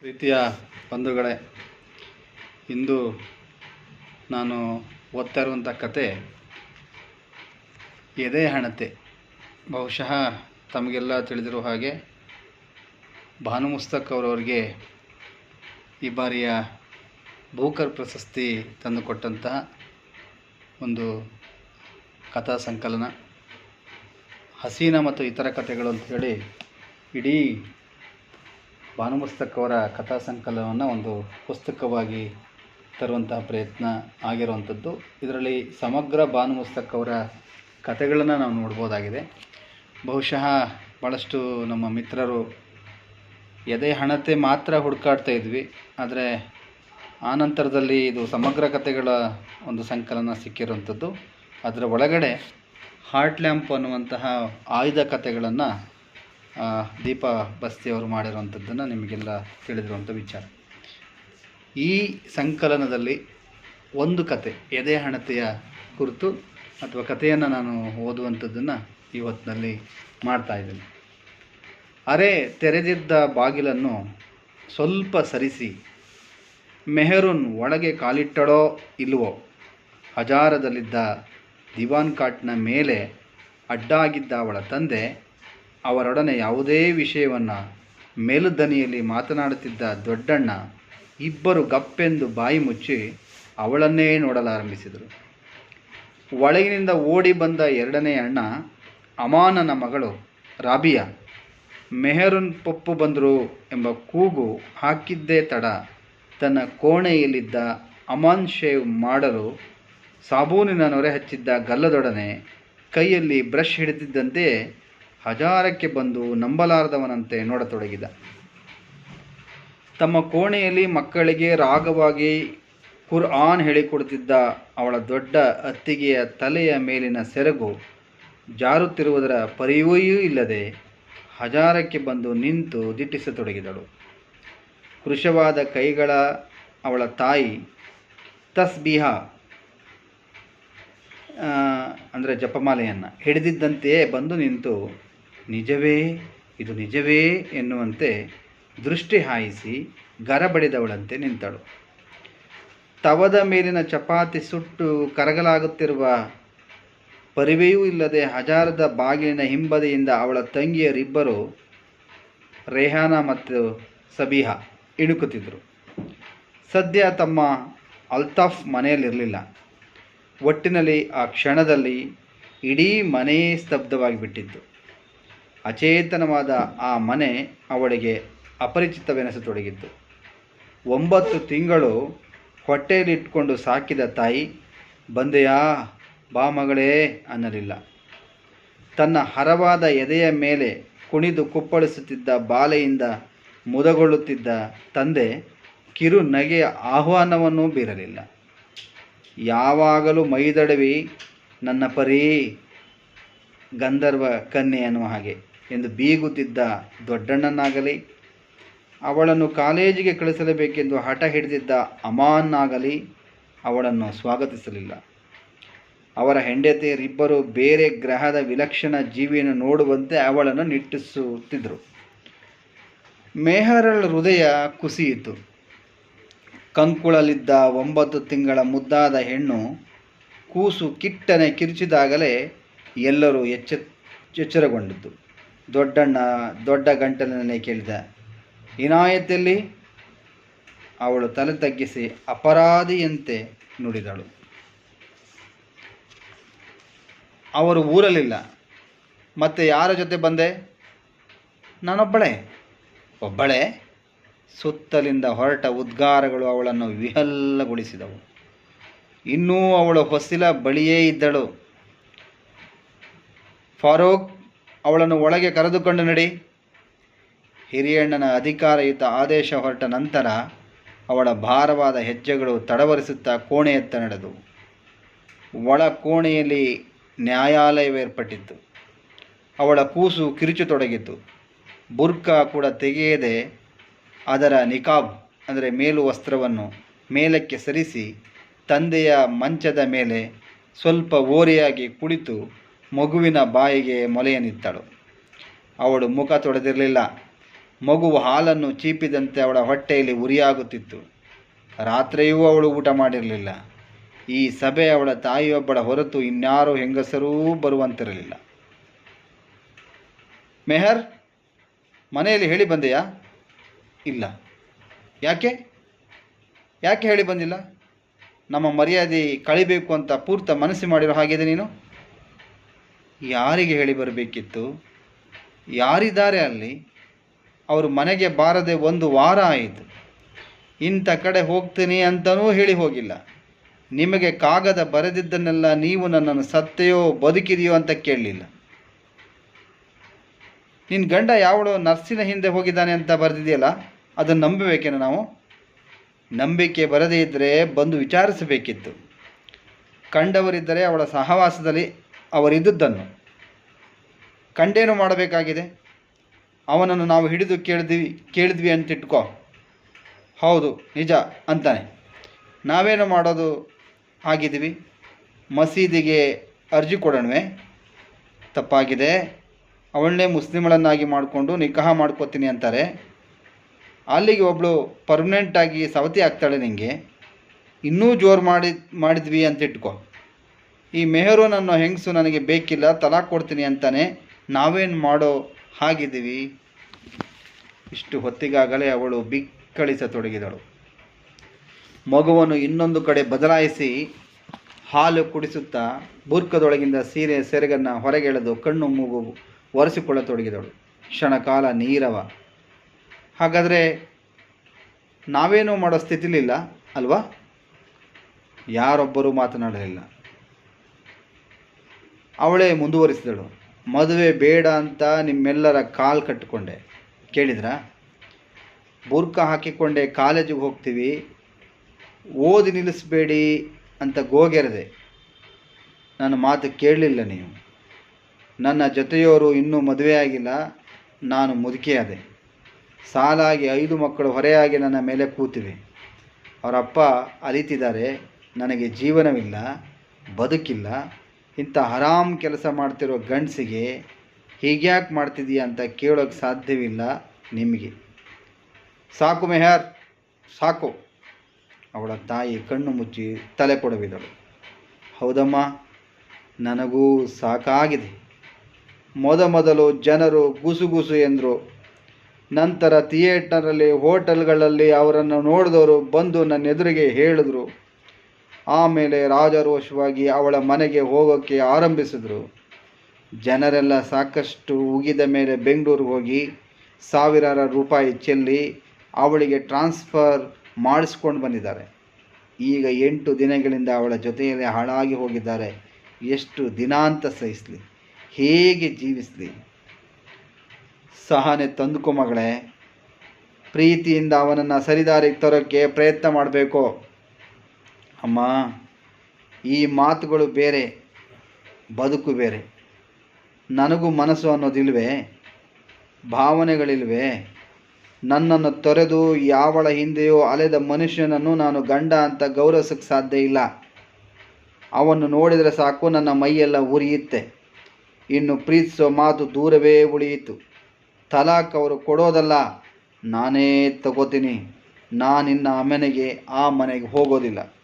ಪ್ರೀತಿಯ ಬಂಧುಗಳೇ, ಇಂದು ನಾನು ಓದ್ತಾ ಇರುವಂಥ ಕತೆ ಎದೆ ಹಣತೆ. ಬಹುಶಃ ತಮಗೆಲ್ಲ ತಿಳಿದಿರುವ ಹಾಗೆ ಭಾನು ಮುಸ್ತಕ್ ಅವರವರಿಗೆ ಈ ಬಾರಿಯ ಭೂಕರ್ ಪ್ರಶಸ್ತಿ ತಂದುಕೊಟ್ಟಂತಹ ಒಂದು ಕಥಾ ಸಂಕಲನ. ಹಸೀನ ಮತ್ತು ಇತರ ಕಥೆಗಳು ಅಂತ ಹೇಳಿ ಇಡೀ ಭಾನು ಮುಸ್ತಕ್ ಅವರ ಕಥಾ ಸಂಕಲನವನ್ನು ಒಂದು ಪುಸ್ತಕವಾಗಿ ತರುವಂತಹ ಪ್ರಯತ್ನ ಆಗಿರುವಂಥದ್ದು. ಇದರಲ್ಲಿ ಸಮಗ್ರ ಭಾನುಮಸ್ತಕ್ಕವರ ಕಥೆಗಳನ್ನು ನಾವು ನೋಡ್ಬೋದಾಗಿದೆ. ಬಹುಶಃ ಭಾಳಷ್ಟು ನಮ್ಮ ಮಿತ್ರರು ಎದೆ ಹಣತೆ ಮಾತ್ರ ಹುಡುಕಾಡ್ತಾ ಇದ್ವಿ. ಆದರೆ ಆ ನಂತರದಲ್ಲಿ ಇದು ಸಮಗ್ರ ಕಥೆಗಳ ಒಂದು ಸಂಕಲನ ಸಿಕ್ಕಿರುವಂಥದ್ದು. ಅದರ ಒಳಗಡೆ ಹಾರ್ಟ್ ಲ್ಯಾಂಪ್ ಅನ್ನುವಂತಹ ಆಯುಧ ಕಥೆಗಳನ್ನು ದೀಪಾ ಬಸ್ತಿಯವರು ಮಾಡಿರುವಂಥದ್ದನ್ನು ನಿಮಗೆಲ್ಲ ತಿಳಿದಿರುವಂಥ ವಿಚಾರ. ಈ ಸಂಕಲನದಲ್ಲಿ ಒಂದು ಕತೆ, ಎದೆ ಹಣತೆಯ ಕುರಿತು ಅಥವಾ ಕಥೆಯನ್ನು ನಾನು ಓದುವಂಥದ್ದನ್ನು ಇವತ್ತಿನಲ್ಲಿ ಮಾಡ್ತಾ ಇದ್ದೇನೆ. ಅರೆ ತೆರೆದಿದ್ದ ಬಾಗಿಲನ್ನು ಸ್ವಲ್ಪ ಸರಿಸಿ, ಮೆಹರೂನ್ ಒಳಗೆ ಕಾಲಿಟ್ಟಳೋ ಇಲ್ವೋ ಹಜಾರದಲ್ಲಿದ್ದ ದಿವಾನ್ ಕಾಟ್ನ ಮೇಲೆ ಅಡ್ಡಾಗಿದ್ದ ಅವಳ ತಂದೆ ಅವರೊಡನೆ ಯಾವುದೇ ವಿಷಯವನ್ನು ಮೇಲುದನಿಯಲ್ಲಿ ಮಾತನಾಡುತ್ತಿದ್ದ ದೊಡ್ಡಣ್ಣ ಇಬ್ಬರು ಗಪ್ಪೆಂದು ಬಾಯಿ ಮುಚ್ಚಿ ಅವಳನ್ನೇ ನೋಡಲಾರಂಭಿಸಿದರು. ಒಳಗಿನಿಂದ ಓಡಿ ಬಂದ ಎರಡನೇ ಅಣ್ಣ, ಅಮಾನನ ಮಗಳು, ರಾಬಿಯಾ, ಮೆಹರುನ್ ಪಪ್ಪು ಬಂದರು ಎಂಬ ಕೂಗು ಹಾಕಿದ್ದೇ ತಡ ತನ್ನ ಕೋಣೆಯಲ್ಲಿದ್ದ ಅಮಾನ್ ಶೇವ್ ಮಾಡಲು ಸಾಬೂನಿನ ನೊರೆ ಹಚ್ಚಿದ್ದ ಗಲ್ಲದೊಡನೆ ಕೈಯಲ್ಲಿ ಬ್ರಷ್ ಹಿಡಿದಿದ್ದಂತೆ ಹಜಾರಕ್ಕೆ ಬಂದು ನಂಬಲಾರದವನಂತೆ ನೋಡತೊಡಗಿದ. ತಮ್ಮ ಕೋಣೆಯಲ್ಲಿ ಮಕ್ಕಳಿಗೆ ರಾಗವಾಗಿ ಕುರ್ ಆನ್ ಹೇಳಿಕೊಡುತ್ತಿದ್ದ ಅವಳ ದೊಡ್ಡ ಅತ್ತಿಗೆಯ ತಲೆಯ ಮೇಲಿನ ಸೆರಗು ಜಾರುತ್ತಿರುವುದರ ಪರಿವೆಯೂ ಇಲ್ಲದೆ ಹಜಾರಕ್ಕೆ ಬಂದು ನಿಂತು ದಿಟ್ಟಿಸತೊಡಗಿದಳು. ಕೃಶವಾದ ಕೈಗಳ ಅವಳ ತಾಯಿ ತಸ್ಬಿಹ ಅಂದರೆ ಜಪಮಾಲೆಯನ್ನು ಹಿಡಿದಿದ್ದಂತೆಯೇ ಬಂದು ನಿಂತು ನಿಜವೇ, ಇದು ನಿಜವೇ ಎನ್ನುವಂತೆ ದೃಷ್ಟಿ ಹಾಯಿಸಿ ಗರಬಡಿದವಳಂತೆ ನಿಂತಳು. ತವದ ಮೇಲಿನ ಚಪಾತಿ ಸುಟ್ಟು ಕರಗಲಾಗುತ್ತಿರುವ ಪರಿವೆಯೂ ಇಲ್ಲದೆ ಹಜಾರದ ಬಾಗಿಲಿನ ಹಿಂಬದಿಯಿಂದ ಅವಳ ತಂಗಿಯರಿಬ್ಬರು ರೇಹಾನ ಮತ್ತು ಸಬಿಹಾ ಇಣುಕುತ್ತಿದ್ದರು. ಸದ್ಯ ತಮ್ಮ ಅಲ್ತಾಫ್ ಮನೆಯಲ್ಲಿರಲಿಲ್ಲ. ಒಟ್ಟಿನಲ್ಲಿ ಆ ಕ್ಷಣದಲ್ಲಿ ಇಡೀ ಮನೆಯೇ ಸ್ತಬ್ಧವಾಗಿ ಬಿಟ್ಟಿತ್ತು. ಅಚೇತನವಾದ ಆ ಮನೆ ಅವಳಿಗೆ ಅಪರಿಚಿತವೆನಿಸತೊಡಗಿತ್ತು ಒಂಬತ್ತು ತಿಂಗಳು ಹೊಟ್ಟೆಯಲ್ಲಿಟ್ಕೊಂಡು ಸಾಕಿದ ತಾಯಿ, ಬಂದೆಯಾ? ಬಾ ಮಗಳೇ ಅನ್ನಲಿಲ್ಲ. ತನ್ನ ಹರವಾದ ಎದೆಯ ಮೇಲೆ ಕುಣಿದು ಕುಪ್ಪಳಿಸುತ್ತಿದ್ದ ಬಾಲೆಯಿಂದ ಮುದಗೊಳ್ಳುತ್ತಿದ್ದ ತಂದೆ ಕಿರು ನಗೆಯ ಆಹ್ವಾನವನ್ನೂ ಬೀರಲಿಲ್ಲ. ಯಾವಾಗಲೂ ಮೈದಡವಿ ನನ್ನ ಪರಿ, ಗಂಧರ್ವ ಕನ್ಯೆ ಅನ್ನುವ ಹಾಗೆ. ಎಂದು ಬೀಗುತ್ತಿದ್ದ ದೊಡ್ಡಣ್ಣನಾಗಲಿ, ಅವಳನ್ನು ಕಾಲೇಜಿಗೆ ಕಳಿಸಲೇಬೇಕೆಂದು ಹಠ ಹಿಡಿದಿದ್ದ ಅಮಾನ್ನಾಗಲಿ ಅವಳನ್ನು ಸ್ವಾಗತಿಸಲಿಲ್ಲ. ಅವರ ಹೆಂಡತಿಯರಿಬ್ಬರು ಬೇರೆ ಗ್ರಹದ ವಿಲಕ್ಷಣ ಜೀವಿಯನ್ನು ನೋಡುವಂತೆ ಅವಳನ್ನು ನಿಟ್ಟಿಸುತ್ತಿದ್ದರು. ಮೇಹರಳ ಹೃದಯ ಕುಸಿಯಿತು. ಕಂಕುಳಲಿದ್ದ ಒಂಬತ್ತು ತಿಂಗಳ ಮುದ್ದಾದ ಹೆಣ್ಣು ಕೂಸು ಕಿಟ್ಟನೆ ಕಿರುಚಿದಾಗಲೇ ಎಲ್ಲರೂ ಎಚ್ಚ ಎಚ್ಚರಗೊಂಡಿತು ದೊಡ್ಡಣ್ಣ, ದೊಡ್ಡ ಗಂಟಲನ್ನೇ ಕೇಳಿದ. ಇನಾಯತಲ್ಲಿ ಅವಳು ತಲೆ ತಗ್ಗಿಸಿ ಅಪರಾಧಿಯಂತೆ ನುಡಿದಳು. ಅವರು ಊರಲಿಲ್ಲ. ಮತ್ತೆ ಯಾರ ಜೊತೆ ಬಂದೆ? ನಾನೊಬ್ಬಳೆ. ಒಬ್ಬಳೆ? ಸುತ್ತಲಿಂದ ಹೊರಟ ಉದ್ಗಾರಗಳು ಅವಳನ್ನು ವಿಹಲ್ಲಗೊಳಿಸಿದವು. ಇನ್ನೂ ಅವಳು ಹೊಸಿಲ ಬಳಿಯೇ ಇದ್ದಳು. ಫಾರೂಕ್ ಅವಳನ್ನು ಒಳಗೆ ಕರೆದುಕೊಂಡು ನಡಿ. ಹಿರಿಯಣ್ಣನ ಅಧಿಕಾರಯುತ ಆದೇಶ ಹೊರಟ ನಂತರ ಅವಳ ಭಾರವಾದ ಹೆಜ್ಜೆಗಳು ತಡವರಿಸುತ್ತಾ ಕೋಣೆಯತ್ತ ನಡೆದು ಒಳ ಕೋಣೆಯಲ್ಲಿ ನ್ಯಾಯಾಲಯವೇರ್ಪಟ್ಟಿತ್ತು. ಅವಳ ಕೂಸು ಕಿರುಚತೊಡಗಿತು ಬುರ್ಕಾ ಕೂಡ ತೆಗೆಯದೆ ಅದರ ನಿಕಾಬ್, ಅಂದರೆ ಮೇಲು ವಸ್ತ್ರವನ್ನು ಮೇಲಕ್ಕೆ ಸರಿಸಿ, ತಂದೆಯ ಮಂಚದ ಮೇಲೆ ಸ್ವಲ್ಪ ಓರೆಯಾಗಿ ಕುಳಿತು ಮಗುವಿನ ಬಾಯಿಗೆ ಮೊಲೆಯನ್ನಿತ್ತಳು. ಅವಳು ಮುಖ ತೊಡೆದಿರಲಿಲ್ಲ. ಮಗು ಹಾಲನ್ನು ಚೀಪಿದಂತೆ ಅವಳ ಹೊಟ್ಟೆಯಲ್ಲಿ ಉರಿಯಾಗುತ್ತಿತ್ತು. ರಾತ್ರಿಯೂ ಅವಳು ಊಟ ಮಾಡಿರಲಿಲ್ಲ. ಈ ಸಭೆ ಅವಳ ತಾಯಿಯೊಬ್ಬಳ ಹೊರತು ಇನ್ಯಾರೂ ಹೆಂಗಸರೂ ಬರುವಂತಿರಲಿಲ್ಲ. ಮೆಹರ್, ಮನೆಯಲ್ಲಿ ಹೇಳಿ ಬಂದೆಯಾ? ಇಲ್ಲ. ಯಾಕೆ? ಯಾಕೆ ಹೇಳಿ ಬಂದಿಲ್ಲ? ನಮ್ಮ ಮರ್ಯಾದೆ ಕಳಿಬೇಕು ಅಂತ ಪೂರ್ತ ಮನಸ್ಸು ಮಾಡಿರೋ ಹಾಗಿದೆ ನೀನು? ಯಾರಿಗೆ ಹೇಳಿ ಬರಬೇಕಿತ್ತು? ಯಾರಿದ್ದಾರೆ ಅಲ್ಲಿ? ಅವರು ಮನೆಗೆ ಬಾರದೆ ಒಂದು ವಾರ ಆಯಿತು. ಇಂಥ ಕಡೆ ಹೋಗ್ತೀನಿ ಅಂತಲೂ ಹೇಳಿ ಹೋಗಿಲ್ಲ. ನಿಮಗೆ ಕಾಗದ ಬರೆದಿದ್ದನ್ನೆಲ್ಲ ನೀವು ನನ್ನನ್ನು ಸತ್ತೆಯೋ ಬದುಕಿದೆಯೋ ಅಂತ ಕೇಳಲಿಲ್ಲ. ನಿನ್ನ ಗಂಡ ಯಾವಳು ನರ್ಸಿನ ಹಿಂದೆ ಹೋಗಿದ್ದಾನೆ ಅಂತ ಬರೆದಿದೆಯಲ್ಲ ಅದನ್ನು ನಂಬಬೇಕೇನು ನಾವು? ನಂಬಿಕೆ ಬರದೇ ಇದ್ದರೆ ಬಂದು ವಿಚಾರಿಸಬೇಕಿತ್ತು. ಕಂಡವರಿದ್ದರೆ ಅವಳ ಸಹವಾಸದಲ್ಲಿ ಅವರಿದ್ದುದನ್ನು ಕಂಡೇನು ಮಾಡಬೇಕಾಗಿದೆ? ಅವನನ್ನು ನಾವು ಹಿಡಿದು ಕೇಳಿದ್ವಿ ಕೇಳಿದ್ವಿ ಅಂತ ಇಟ್ಕೋ ಹೌದು, ನಿಜ ಅಂತಾನೆ. ನಾವೇನು ಮಾಡೋದು? ಆಗಿದ್ವಿ ಮಸೀದಿಗೆ ಅರ್ಜಿ ಕೊಡೋಣವೆ. ತಪ್ಪಾಗಿದೆ. ಅವಳನ್ನೇ ಮುಸ್ಲಿಮಳನ್ನಾಗಿ ಮಾಡಿಕೊಂಡು ನಿಕಾಹ ಮಾಡ್ಕೋತೀನಿ ಅಂತಾರೆ. ಅಲ್ಲಿಗೆ ಒಬ್ಬಳು ಪರ್ಮನೆಂಟಾಗಿ ಸವತಿ ಆಗ್ತಾಳೆ ನಿನಗೆ ಇನ್ನೂ ಜೋರು ಮಾಡಿ, ಮಾಡಿದ್ವಿ ಅಂತ ಇಟ್ಕೋ ಈ ಮೆಹರು ನನ್ನ ಹೆಂಗಸು ನನಗೆ ಬೇಕಿಲ್ಲ ತಲಾಕ್ ಕೊಡ್ತೀನಿ ಅಂತಾನೆ ನಾವೇನು ಮಾಡೋ ಹಾಗಿದ್ದೀವಿ. ಇಷ್ಟು ಹೊತ್ತಿಗಾಗಲೇ ಅವಳು ಬಿಕ್ಕಳಿಸತೊಡಗಿದಳು. ಮಗುವನ್ನು ಇನ್ನೊಂದು ಕಡೆ ಬದಲಾಯಿಸಿ ಹಾಲು ಕುಡಿಸುತ್ತಾ ಬುರ್ಕದೊಳಗಿಂದ ಸೀರೆ ಸೆರಗನ್ನು ಹೊರಗೆಳೆದು ಕಣ್ಣು ಮೂಗು ಒರೆಸಿಕೊಳ್ಳತೊಡಗಿದಳು. ಕ್ಷಣಕಾಲ ನೀರವ. ಹಾಗಾದರೆ ನಾವೇನೂ ಮಾಡೋ ಸ್ಥಿತಿಲಿಲ್ಲ, ಅಲ್ವಾ? ಯಾರೊಬ್ಬರೂ ಮಾತನಾಡಲಿಲ್ಲ. ಅವಳೇ ಮುಂದುವರಿಸಿದಳು. ಮದುವೆ ಬೇಡ ಅಂತ ನಿಮ್ಮೆಲ್ಲರ ಕಾಲು ಕಟ್ಟಿಕೊಂಡೆ. ಕೇಳಿದ್ರಾ? ಬುರ್ಕ ಹಾಕಿಕೊಂಡೆ ಕಾಲೇಜಿಗೆ ಹೋಗ್ತೀವಿ. ಓದಿ ನಿಲ್ಲಿಸಬೇಡಿ ಅಂತ ಗೋಗೆರೆದೆ. ನನ್ನ ಮಾತು ಕೇಳಲಿಲ್ಲ ನೀವು. ನನ್ನ ಜೊತೆಯವರು ಇನ್ನೂ ಮದುವೆಯಾಗಿಲ್ಲ ನಾನು ಮುದುಕಿಯಾದೆ. ಸಾಲಾಗಿ ಐದು ಮಕ್ಕಳು ಹೊರೆಯಾಗಿ ನನ್ನ ಮೇಲೆ ಕೂತಿವೆ. ಅವರಪ್ಪ ಅಲಿತಿದ್ದಾರೆ ನನಗೆ ಜೀವನವಿಲ್ಲ, ಬದುಕಿಲ್ಲ. ಇಂಥ ಹರಾಮ್ ಕೆಲಸ ಮಾಡ್ತಿರೋ ಗಂಡಸಿಗೆ ಹೀಗ್ಯಾಕೆ ಮಾಡ್ತಿದೀಯ ಅಂತ ಕೇಳೋಕ್ಕೆ ಸಾಧ್ಯವಿಲ್ಲ ನಿಮಗೆ. ಸಾಕು ಮೆಹರ್, ಸಾಕು. ಅವಳ ತಾಯಿ ಕಣ್ಣು ಮುಚ್ಚಿ ತಲೆ ಕೊಡವಿದಳು ಹೌದಮ್ಮ, ನನಗೂ ಸಾಕಾಗಿದೆ. ಮೊದಮೊದಲು ಜನರು ಗುಸುಗುಸು ಎಂದರು. ನಂತರ ಥಿಯೇಟರಲ್ಲಿ ಹೋಟೆಲ್ಗಳಲ್ಲಿ ಅವರನ್ನು ನೋಡಿದವರು ಬಂದು ನನ್ನ ಎದುರಿಗೆ ಹೇಳಿದ್ರು. ಆಮೇಲೆ ರಾಜರೋಷವಾಗಿ ಅವಳ ಮನೆಗೆ ಹೋಗೋಕ್ಕೆ ಆರಂಭಿಸಿದರು. ಜನರೆಲ್ಲ ಸಾಕಷ್ಟು ಉಗಿದ ಮೇಲೆ ಬೆಂಗಳೂರಿಗೆ ಹೋಗಿ ಸಾವಿರಾರು ರೂಪಾಯಿ ಚೆಲ್ಲಿ ಅವಳಿಗೆ ಟ್ರಾನ್ಸ್ಫರ್ ಮಾಡಿಸ್ಕೊಂಡು ಬಂದಿದ್ದಾರೆ. ಈಗ ಎಂಟು ದಿನಗಳಿಂದ ಅವಳ ಜೊತೆಯಲ್ಲಿ ಹಾಳಾಗಿ ಹೋಗಿದ್ದಾರೆ. ಎಷ್ಟು ದಿನಾಂತ ಸಹಿಸಲಿ, ಹೇಗೆ ಜೀವಿಸಲಿ. ಸಹನೆ ತಂದುಕೊ ಮಗಳೇ, ಪ್ರೀತಿಯಿಂದ ಅವನನ್ನು ಸರಿದಾರಿಗೆ ತರೋಕ್ಕೆ ಪ್ರಯತ್ನ ಮಾಡಬೇಕು. ಅಮ್ಮ, ಈ ಮಾತುಗಳು ಬೇರೆ, ಬದುಕು ಬೇರೆ. ನನಗೂ ಮನಸ್ಸು ಅನ್ನೋದಿಲ್ವೇ? ಭಾವನೆಗಳಿಲ್ವೇ? ನನ್ನನ್ನು ತೊರೆದು ಯಾವಳ ಹಿಂದೆಯೋ ಅಲೆದ ಮನುಷ್ಯನನ್ನು ನಾನು ಗಂಡ ಅಂತ ಗೌರವಿಸಕ್ಕೆ ಸಾಧ್ಯ ಇಲ್ಲ. ಅವನ್ನು ನೋಡಿದರೆ ಸಾಕು, ನನ್ನ ಮೈಯೆಲ್ಲ ಉರಿಯುತ್ತೆ. ಇನ್ನು ಪ್ರೀತಿಸೋ ಮಾತು ದೂರವೇ ಉಳಿಯಿತು. ತಲಾಖ್ ಅವರು ಕೊಡೋದಲ್ಲ, ನಾನೇ ತಗೋತೀನಿ. ನಾನಿನ್ನ ಆ ಮನೆಗೆ ಆ ಮನೆಗೆ ಹೋಗೋದಿಲ್ಲ.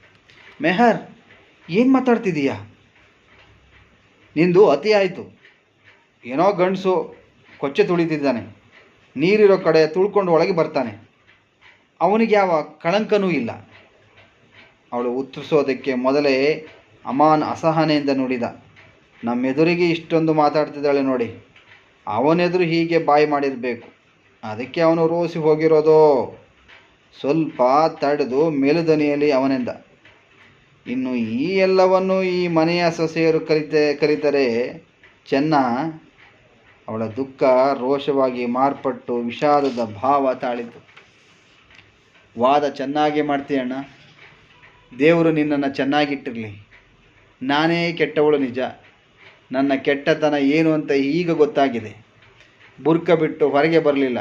ಮೆಹರ್, ಏನು ಮಾತಾಡ್ತಿದೀಯ? ನಿಂದು ಅತಿ ಆಯಿತು. ಏನೋ ಗಂಡಸು ಕೊಚ್ಚೆ ತುಳಿತಿದ್ದಾನೆ. ನೀರಿರೋ ಕಡೆ ತುಳ್ಕೊಂಡು ಒಳಗೆ ಬರ್ತಾನೆ. ಅವನಿಗೆ ಯಾವ ಕಳಂಕನೂ ಇಲ್ಲ. ಅವಳು ಉತ್ತರಿಸೋದಕ್ಕೆ ಮೊದಲೇ ಅಮಾನ್ ಅಸಹನೆಯಿಂದ ನುಡಿದ. ನಮ್ಮೆದುರಿಗೆ ಇಷ್ಟೊಂದು ಮಾತಾಡ್ತಿದ್ದಾಳೆ ನೋಡಿ. ಅವನೆದುರು ಹೀಗೆ ಬಾಯಿ ಮಾಡಿರಬೇಕು. ಅದಕ್ಕೆ ಅವನು ರೋಸಿ ಹೋಗಿರೋದು? ಸ್ವಲ್ಪ ತಡೆದು ಮೇಲುದನಿಯಲ್ಲಿ ಅವನೆಂದ. ಇನ್ನು ಈ ಎಲ್ಲವನ್ನು ಈ ಮನೆಯ ಸೊಸೆಯರು ಕಲಿತೆ, ಕಲಿತರೆ ಚೆನ್ನ ಅವಳ ದುಃಖ ರೋಷವಾಗಿ ಮಾರ್ಪಟ್ಟು ವಿಷಾದದ ಭಾವ ತಾಳಿತು. ವಾದ ಚೆನ್ನಾಗಿ ಮಾಡ್ತೀಯಣ್ಣ ದೇವರು ನಿನ್ನನ್ನು ಚೆನ್ನಾಗಿಟ್ಟಿರಲಿ. ನಾನೇ ಕೆಟ್ಟವಳು ನಿಜ. ನನ್ನ ಕೆಟ್ಟತನ ಏನು ಅಂತ ಈಗ ಗೊತ್ತಾಗಿದೆ. ಬುರ್ಕ ಬಿಟ್ಟು ಹೊರಗೆ ಬರಲಿಲ್ಲ.